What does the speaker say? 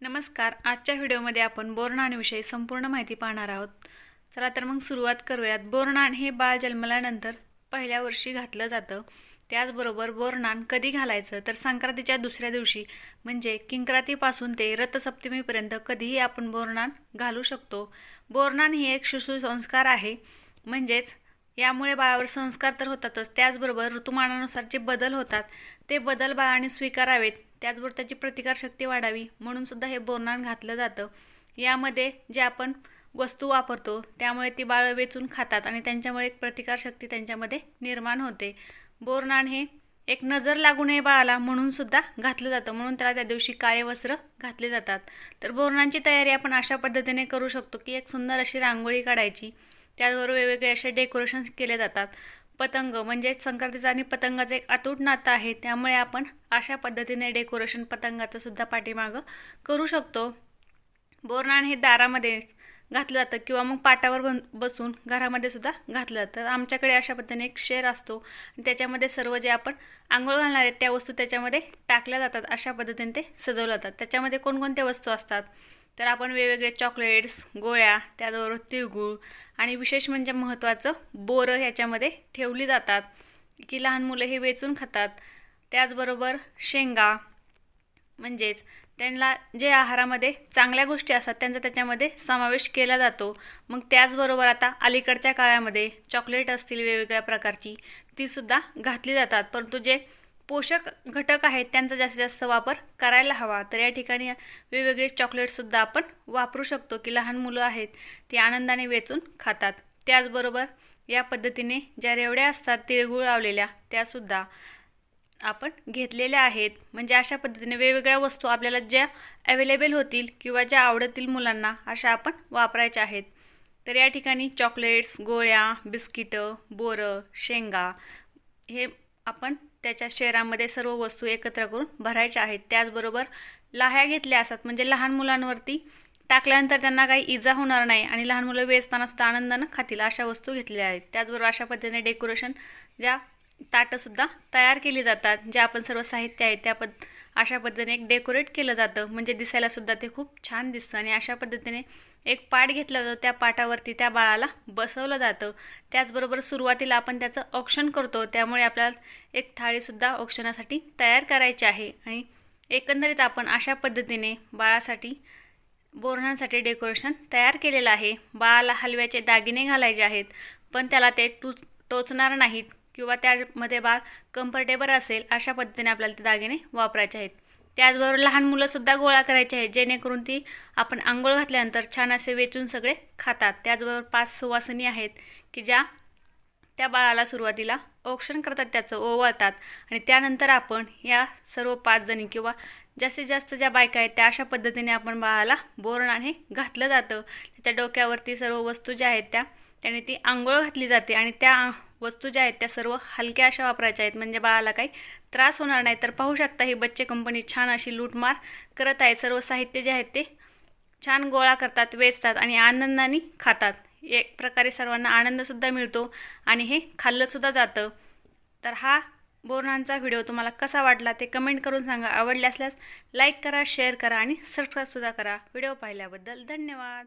नमस्कार. आजच्या व्हिडिओमध्ये आपण बोरनाणविषयी संपूर्ण माहिती पाहणार आहोत. चला तर मग सुरुवात करूयात. बोरनाण हे बाळ जन्मल्यानंतर पहिल्या वर्षी घातलं जातं. त्याचबरोबर बोरनाण कधी घालायचं? तर संक्रांतीच्या दुसऱ्या दिवशी म्हणजे किंक्रातीपासून ते रथसप्तमीपर्यंत कधीही आपण बोरनाण घालू शकतो. बोरनाण ही एक शिशुसंस्कार आहे. म्हणजेच यामुळे बाळावर संस्कार तर होतातच. त्याचबरोबर ऋतुमानानुसार जे बदल होतात ते बदल बाळाने स्वीकारावेत. त्याचबरोबर त्याची प्रतिकारशक्ती वाढावी म्हणून सुद्धा हे बोरनाण घातलं जातं. यामध्ये जे आपण वस्तू वापरतो त्यामुळे ती बाळ वेचून खातात आणि त्यांच्यामुळे एक प्रतिकारशक्ती त्यांच्यामध्ये निर्माण होते. बोरनाण हे एक नजर लागू नये बाळाला म्हणून सुद्धा घातलं जातं. म्हणून त्याला त्या दिवशी काळे वस्त्र घातले जातात. तर बोरणांची तयारी आपण अशा पद्धतीने करू शकतो की एक सुंदर अशी रांगोळी काढायची. त्याचबरोबर वेगवेगळे असे डेकोरेशन केले जातात. पतंग म्हणजे संक्रांतीचं आणि पतंगाचं एक अतूट नातं आहे. त्यामुळे आपण अशा पद्धतीने डेकोरेशन पतंगाचं सुद्धा पाठीमागं करू शकतो. बोरनाण हे दारामध्ये घातलं जातं किंवा मग पाटावर बन बसून घरामध्ये सुद्धा घातलं जातं. आमच्याकडे अशा पद्धतीने एक शेर असतो. आणि त्याच्यामध्ये सर्व जे आपण आंघोळ घालणार आहेत त्या वस्तू त्याच्यामध्ये टाकल्या जातात. अशा पद्धतीने ते सजवलं जातात. त्याच्यामध्ये कोणकोणत्या वस्तू असतात? तर आपण वेगवेगळे चॉकलेट्स गोळ्या त्याचबरोबर तिळगुळ आणि विशेष म्हणजे महत्त्वाचं बोरं ह्याच्यामध्ये ठेवली जातात की लहान मुलं हे वेचून खातात. त्याचबरोबर शेंगा म्हणजेच त्यांना जे आहारामध्ये चांगल्या गोष्टी असतात त्यांचा त्याच्यामध्ये समावेश केला जातो. मग त्याचबरोबर आता अलीकडच्या काळामध्ये चॉकलेट असतील वेगवेगळ्या प्रकारची तीसुद्धा घातली जातात. परंतु जे पोषक घटक आहेत त्यांचा जास्तीत जास्त वापर करायला हवा. तर या ठिकाणी वेगवेगळे चॉकलेटसुद्धा आपण वापरू शकतो की लहान मुलं आहेत ती आनंदाने वेचून खातात. त्याचबरोबर या पद्धतीने ज्या रेवड्या असतात तिळगुळ लावलेल्या त्यासुद्धा आपण घेतलेल्या आहेत. म्हणजे अशा पद्धतीने वेगवेगळ्या वस्तू आपल्याला ज्या अवेलेबल होतील किंवा ज्या आवडतील मुलांना अशा आपण वापरायच्या आहेत. तर या ठिकाणी चॉकलेट्स गोळ्या बिस्किटं बोरं शेंगा हे आपण त्याच्या शेरामध्ये सर्व वस्तू एकत्र करून भरायच्या आहेत. त्याचबरोबर लाह्या घेतल्या असतात. म्हणजे लहान मुलांवरती टाकल्यानंतर त्यांना काही इजा होणार नाही आणि लहान मुलं वेचताना सुद्धा आनंदानं खातील अशा वस्तू घेतलेल्या आहेत. त्याचबरोबर अशा पद्धतीने डेकोरेशन ज्या ताटंसुद्धा तयार केली जातात. जे आपण सर्व साहित्य आहे त्या पद अशा पद्धतीने एक डेकोरेट केलं जातं. म्हणजे दिसायलासुद्धा ते खूप छान दिसतं आणि अशा पद्धतीने एक पाट घेतला जातो. त्या पाटावरती त्या बाळाला बसवलं जातं. त्याचबरोबर सुरुवातीला आपण त्याचं औक्षण करतो. त्यामुळे आपल्याला एक थाळीसुद्धा औक्षणासाठी तयार करायची आहे. आणि एकंदरीत आपण अशा पद्धतीने बाळासाठी बोरणांसाठी डेकोरेशन तयार केलेलं आहे. बाळाला हलव्याचे दागिने घालायचे आहेत. पण त्याला ते टूच टोचणार नाहीत. किंवा त्यामध्ये बाळ कम्फर्टेबल असेल अशा पद्धतीने आपल्याला ते दागिने वापरायचे आहेत. त्याचबरोबर लहान मुलंसुद्धा गोळा करायचे आहेत जेणेकरून ती आपण आंघोळ घातल्यानंतर छान असे वेचून सगळे खातात. त्याचबरोबर पाच सुवासनी आहेत की ज्या त्या बाळाला सुरुवातीला औक्षण करतात त्याचं ओवाळतात आणि त्यानंतर आपण या सर्व पाच जणी किंवा जास्तीत जास्त ज्या बायका आहेत त्या अशा पद्धतीने आपण बाळाला बोरणाने घातलं जातं. त्या डोक्यावरती सर्व वस्तू ज्या आहेत त्या त्याने ती आंघोळ घातली जाते आणि त्या वस्तू ज्या आहेत त्या सर्व हलक्या अशा वापरायच्या आहेत. म्हणजे बाळाला काही त्रास होणार नाही. तर पाहू शकता ही बच्चे कंपनी छान अशी लूटमार करत आहे सर्व साहित्य जे आहेत ते छान गोळा करतात वेचतात आणि आनंदाने खातात. एक प्रकारे सर्वांना आनंदसुद्धा मिळतो आणि हे खाल्लंसुद्धा जातं. तर हा बोरणांचा व्हिडिओ तुम्हाला कसा वाटला ते कमेंट करून सांगा. आवडले असल्यास लाईक करा शेअर करा आणि सबस्क्राईबसुद्धा करा. व्हिडिओ पाहिल्याबद्दल धन्यवाद.